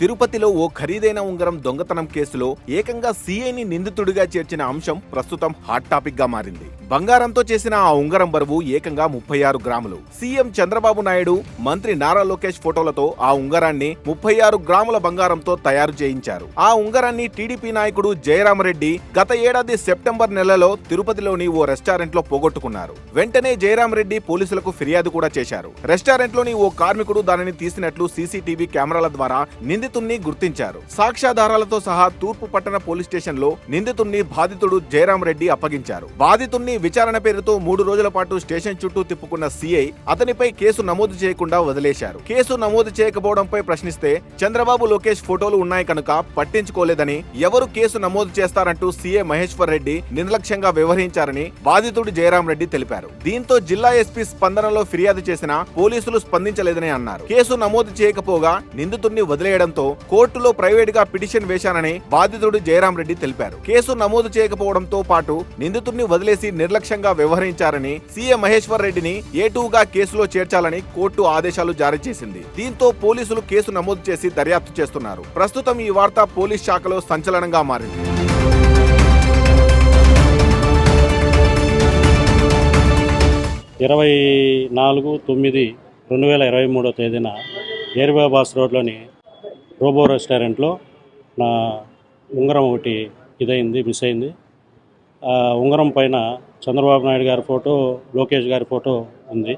తిరుపతిలో ఓ ఖరీదైన ఉంగరం దొంగతనం కేసులో ఏకంగా సీఐని నిందితుడిగా చేర్చిన అంశం ప్రస్తుతం హాట్ టాపిక్గా మారింది. బంగారంతో చేసిన ఆ ఉంగరం బరువు ఏకంగా ముప్పై ఆరు గ్రాములు. సీఎం చంద్రబాబు నాయుడు మంత్రి నారా లోకేష్ ఫోటోలతో ఆ ఉంగరాన్ని ముప్పై ఆరు గ్రాముల బంగారంతో తయారు చేయించారు. ఆ ఉంగరాన్ని టీడీపీ నాయకుడు జయరామరెడ్డి గత ఏడాది సెప్టెంబర్ నెలలో తిరుపతిలోని ఓ రెస్టారెంట్లో పోగొట్టుకున్నారు. వెంటనే జయరామరెడ్డి పోలీసులకు ఫిర్యాదు కూడా చేశారు. రెస్టారెంట్లోని ఓ కార్మికుడు దానిని తీసినట్లు సీసీటీవీ కెమెరాల ద్వారా నిందితుణ్ణి గుర్తించారు. సాక్ష్యాధారాలతో సహా తూర్పు పట్టణ పోలీస్ స్టేషన్లో నిందితుణ్ణి బాధితుడు జయరాం రెడ్డి అప్పగించారు. బాధితుణ్ణి విచారణ పేరుతో మూడు రోజుల పాటు స్టేషన్ చుట్టూ తిప్పుకున్న సిఐ అతనిపై కేసు నమోదు చేయకుండా వదిలేశారు. కేసు నమోదు చేయకపోవడంపై ప్రశ్నిస్తే చంద్రబాబు లోకేష్ ఫోటోలు ఉన్నాయి కనుక పట్టించుకోలేదని ఎవరు కేసు నమోదు చేస్తారంటూ సీఏ మహేశ్వర్ రెడ్డి నిర్లక్ష్యంగా వ్యవహరించారని బాధితుడు జయరాం రెడ్డి తెలిపారు. దీంతో జిల్లా ఎస్పీ స్పందనలో ఫిర్యాదు చేసినా పోలీసులు స్పందించలేదని అన్నారు. కేసు నమోదు చేయకపోగా నిందితుడిని వదిలేయడంతో కోర్టులో ప్రైవేట్గా పిటిషన్ వేశానని బాధితుడు జయరాం రెడ్డి తెలిపారు. కేసు నమోదు చేయకపోవడంతో పాటు నిందితుడిని వదిలేసి నిర్లక్ష్యంగా వ్యవహరించారని సీఎం మహేశ్వర్ రెడ్డిని ఏటూగా కేసులో చేర్చాలని కోర్టు ఆదేశాలు జారీ చేసింది. దీంతో పోలీసులు కేసు నమోదు చేసి దర్యాప్తు చేస్తున్నారు. ప్రస్తుతం ఈ వార్త పోలీస్ శాఖలో సంచలనంగా మారింది. ఇరవై నాలుగు తొమ్మిది రెండు వేల ఇరవై మూడో తేదీన ఏర్బాబాస్ రోడ్లోని రోబో రెస్టారెంట్లో నా ఉంగరం ఒకటి ఇదైంది మిస్ అయింది. ఆ ఉంగరం పైన చంద్రబాబు నాయుడు గారి ఫోటో లోకేష్ గారి ఫోటో ఉంది.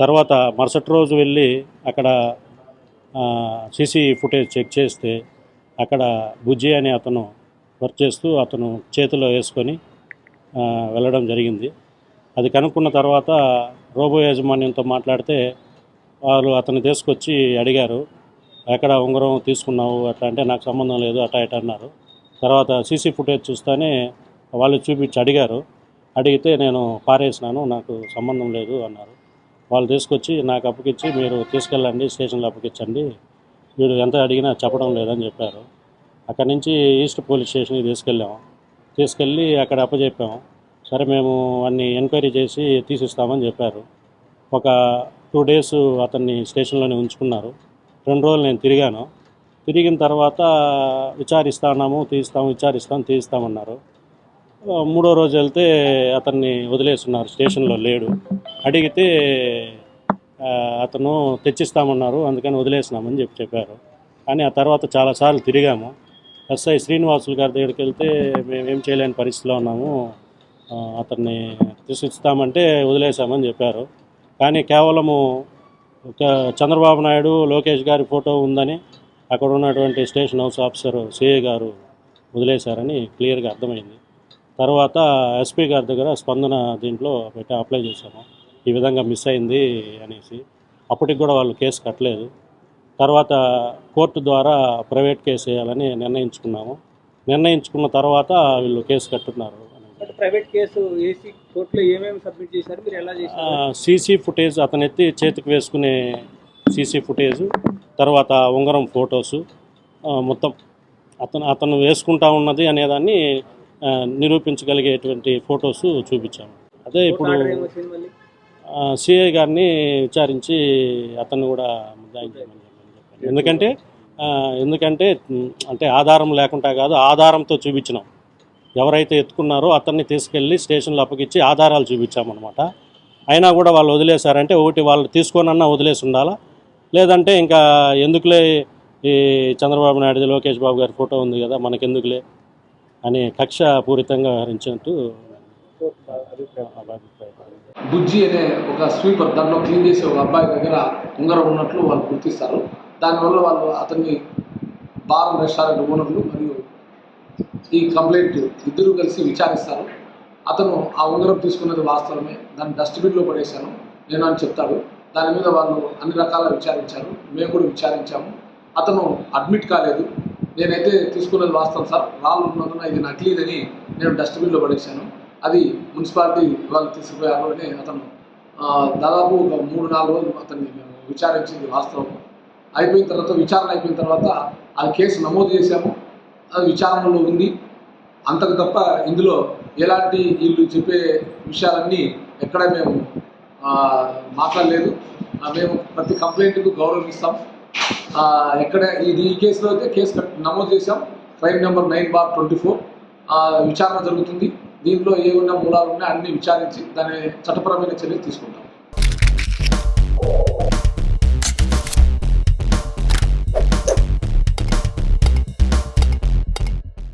తర్వాత మరుసటి రోజు వెళ్ళి అక్కడ సీసీ ఫుటేజ్ చెక్ చేస్తే అక్కడ బుజ్జి అనే అతను వర్క్ చేస్తూ అతను చేతిలో వేసుకొని వెళ్ళడం జరిగింది. అది కనుక్కున్న తర్వాత రోబో యాజమాన్యంతో మాట్లాడితే వాళ్ళు అతను తీసుకొచ్చి అడిగారు ఎక్కడ ఉంగరం తీసుకున్నావు అట్లా అంటే నాకు సంబంధం లేదు అట్లా ఇట్లా అన్నారు. తర్వాత సీసీ ఫుటేజ్ చూస్తేనే వాళ్ళు చూపించి అడిగారు. అడిగితే నేను పారేసినాను నాకు సంబంధం లేదు అన్నారు. వాళ్ళు తీసుకొచ్చి నాకు అప్పకిచ్చి మీరు తీసుకెళ్ళండి స్టేషన్లో అప్పకిచ్చండి వీడు ఎంత అడిగినా చెప్పడం లేదని చెప్పారు. అక్కడి నుంచి ఈస్ట్ పోలీస్ స్టేషన్కి తీసుకెళ్ళాము తీసుకెళ్ళి అక్కడ అప్పచెప్పాము సరే మేము అన్ని ఎంక్వైరీ చేసి తీసిస్తామని చెప్పారు. ఒక టూ డేస్ అతన్ని స్టేషన్లోనే ఉంచుకున్నారు. రెండు రోజులు నేను తిరిగాను. తిరిగిన తర్వాత విచారిస్తాము తీస్తాము విచారిస్తాం తీస్తామన్నారు. మూడో రోజు వెళ్తే అతన్ని వదిలేస్తున్నారు స్టేషన్లో లేడు. అడిగితే అతను తెచ్చిస్తామన్నారు అందుకని వదిలేసినామని చెప్పి చెప్పారు. కానీ ఆ తర్వాత చాలాసార్లు తిరిగాము. ఎస్ఐ శ్రీనివాసులు గారి దగ్గరికి వెళ్తే మేము ఏం చేయలేని పరిస్థితిలో ఉన్నాము. అతన్ని తీసుకొస్తామంటే వదిలేసామని చెప్పారు. కానీ కేవలము చంద్రబాబు నాయుడు లోకేష్ గారి ఫోటో ఉందని అక్కడ ఉన్నటువంటి స్టేషన్ హౌస్ ఆఫీసర్ సిఐ గారు వదిలేశారని క్లియర్గా అర్థమైంది. తర్వాత ఎస్పీ గారి దగ్గర స్పందన దీంట్లో పెట్టి అప్లై చేశాము. ఈ విధంగా మిస్ అయింది అనేసి. అప్పటికి కూడా వాళ్ళు కేసు కట్టలేదు. తర్వాత కోర్టు ద్వారా ప్రైవేట్ కేసు వేయాలని నిర్ణయించుకున్నాము. నిర్ణయించుకున్న తర్వాత వీళ్ళు కేసు కట్టున్నారు. ప్రైవేట్ కేసు ఏసీ కోర్టులో ఏమేమి సబ్మిట్ చేశారు? మీరు ఎలా చేశారు? సీసీ ఫుటేజ్ అతను ఎత్తి చేతికి వేసుకునే సీసీ ఫుటేజ్ తర్వాత ఉంగరం ఫొటోసు మొత్తం అతను అతను వేసుకుంటా ఉన్నది అనేదాన్ని నిరూపించగలిగేటువంటి ఫొటోస్ చూపించాము. అదే ఇప్పుడు సిఐ గారిని విచారించి అతన్ని కూడా ముద్దాయి చేయమని చెప్పాను. ఎందుకంటే ఎందుకంటే అంటే ఆధారం లేకుండా కాదు ఆధారంతో చూపించినాం. ఎవరైతే ఎత్తుకున్నారో అతన్ని తీసుకెళ్ళి స్టేషన్లో అప్పగించి ఆధారాలు చూపించామన్నమాట. అయినా కూడా వాళ్ళు వదిలేశారంటే ఒకటి వాళ్ళు తీసుకోనన్నా వదిలేసి ఉండాలా? లేదంటే ఇంకా ఎందుకులే ఈ చంద్రబాబు నాయుడు లోకేష్ బాబు గారి ఫోటో ఉంది కదా మనకెందుకులే అని కక్ష పూరితంగా వ్యవహరించినట్టు బుజ్జి అనే ఒక స్వీపర్ దాంట్లో క్లీన్ చేసే ఒక అబ్బాయి దగ్గర ఉంగరం ఉన్నట్లు వాళ్ళు గుర్తిస్తారు. దానివల్ల వాళ్ళు అతన్ని బార్ రెస్టారెంట్ ఓనర్లు మరియు ఈ కంప్లైంట్ ఇద్దరు కలిసి విచారిస్తారు. అతను ఆ ఉంగరం తీసుకున్నది వాస్తవమే. దాన్ని డస్ట్బిన్లో పడేశాను. నేను అని చెప్తాడు. దాని మీద వాళ్ళు అన్ని రకాల విచారించారు. మేము కూడా విచారించాము. అతను అడ్మిట్ కాలేదు. నేనైతే తీసుకున్నది వాస్తవం సార్. రాళ్ళు ఉన్నందున ఇది నకిలీదని నేను డస్ట్బిన్లో పడేశాను. అది మున్సిపాలిటీ వాళ్ళు తీసుకుపోయారు అని అతను దాదాపు ఒక మూడు నాలుగు రోజులు అతన్ని విచారించింది వాస్తవం అయిపోయిన తర్వాత విచారణ అయిపోయిన తర్వాత ఆ కేసు నమోదు చేశాము. విచారణలో ఉంది. అంతకు తప్ప ఇందులో ఎలాంటి వీళ్ళు చెప్పే విషయాలన్నీ ఎక్కడ మేము మాట్లాడలేదు. మేము ప్రతి కంప్లైంట్కు గౌరవిస్తాం. ఎక్కడ ఇది ఈ కేసులో అయితే కేసు నమోదు చేశాం. Crime number nine bar twenty four. విచారణ జరుగుతుంది. దీంట్లో ఏమున్న మూలాలు ఉన్నాయో అన్ని విచారించి దాని చట్టపరమైన చర్యలు తీసుకుంటాం.